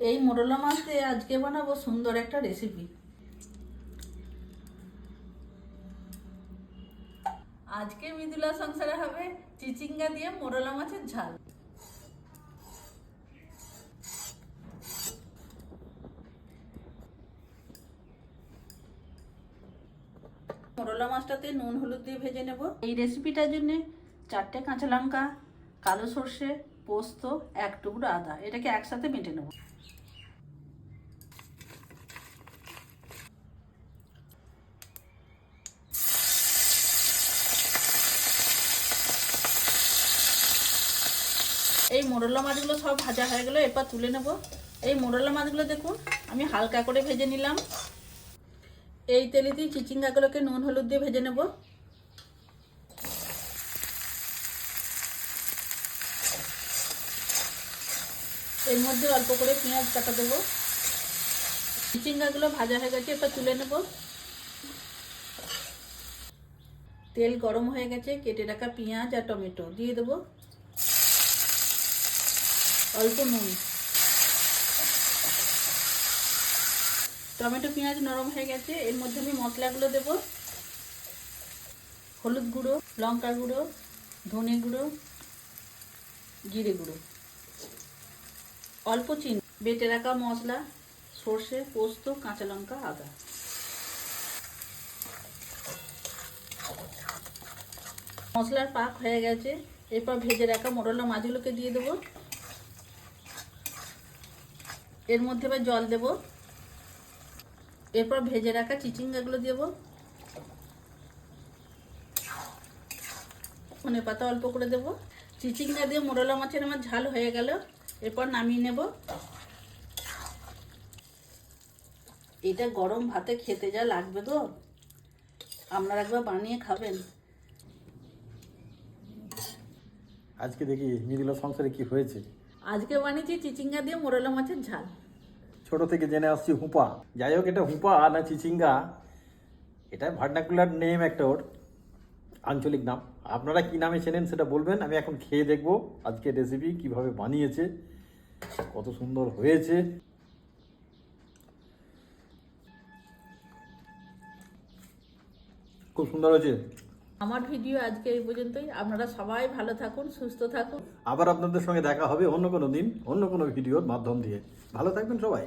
এই মোরলা মাছ দিয়ে আজকে বানাবো সুন্দর একটা রেসিপি আজকে মৃদুলা সংসারে হবে চিচিঙ্গা দিয়ে মোরলা মাছের ঝাল। মোরলা মাছটাতে নুন, হলুদ দিয়ে ভেজে নেব। এই রেসিপিটার জন্য চারটে কাঁচা লঙ্কা, কালো সর্ষে পোস্ত, এক টুকরো আদা। এটাকে একসাথে মেটে নেব। এই মোরলা মাছগুলো সব ভাজা হয়ে গেলো, এরপর তুলে নেব। এই মোরলা মাছগুলো দেখুন, আমি হালকা করে ভেজে নিলাম। এই তেলেতেই চিচিঙ্গাগুলোকে নুন, হলুদ দিয়ে ভেজে নেব। এর মধ্যে অল্প করে পেঁয়াজ কাটা দেবো। চিচিঙ্গাগুলো ভাজা হয়ে গেছে, এবার তুলে নেব। তেল গরম হয়ে গেছে, কেটে রাখা পেঁয়াজ আর টমেটো দিয়ে দেবো। অল্প নুন। টমেটো পেঁয়াজ নরম হয়ে গেছে, এর মধ্যে আমি মশলাগুলো দেব। হলুদ গুঁড়ো, লঙ্কা গুঁড়ো, ধনে গুঁড়ো, জিরে গুঁড়ো। অল্প চিনি, বেটে রাখা মশলা, সর্ষে, পোস্ত, কাঁচা লঙ্কা, আদা। মশলার পাক হয়ে গেছে। এরপর ভেজে রাখা মোরলা মাছগুলোকে দিয়ে দেবো। এর মধ্যে এবার জল দেব। এরপর ভেজে রাখা চিচিঙ্গাগুলো দেব। ধনে পাতা অল্প করে দেব। চিচিঙ্গা দিয়ে মোরলা মাছের আমার ঝাল হয়ে গেল। এরপর নামিয়ে নেব। এটা গরম ভাতে খেতে যা লাগবে তো। আপনারা একবার বানিয়ে খাবেন। আজকে দেখি মৃদুলা সংসারে কি হয়েছে। আজকে বানিয়েছি চিচিঙ্গা দিয়ে মোরলা মাছের ঝাল। ছোট থেকে জেনে আসছি হুপা। যাই হোক এটা হুপা না চিচিঙ্গা। এটা ভার্নাকুলার নেম একটা ওর। আঞ্চলিক নাম। আপনারা কি নামে চেনেন সেটা বলবেন আমি এখন খেয়ে দেখব আজকে রেসিপি কীভাবে বানিয়েছে কত সুন্দর হয়েছে। খুব সুন্দর হয়েছে। আমার ভিডিও আজকে এই পর্যন্তই আপনারা সবাই ভালো থাকুন সুস্থ থাকুন। আবার আপনাদের সঙ্গে দেখা হবে অন্য কোনো দিন অন্য কোনো ভিডিওর মাধ্যম দিয়ে। ভালো থাকবেন সবাই।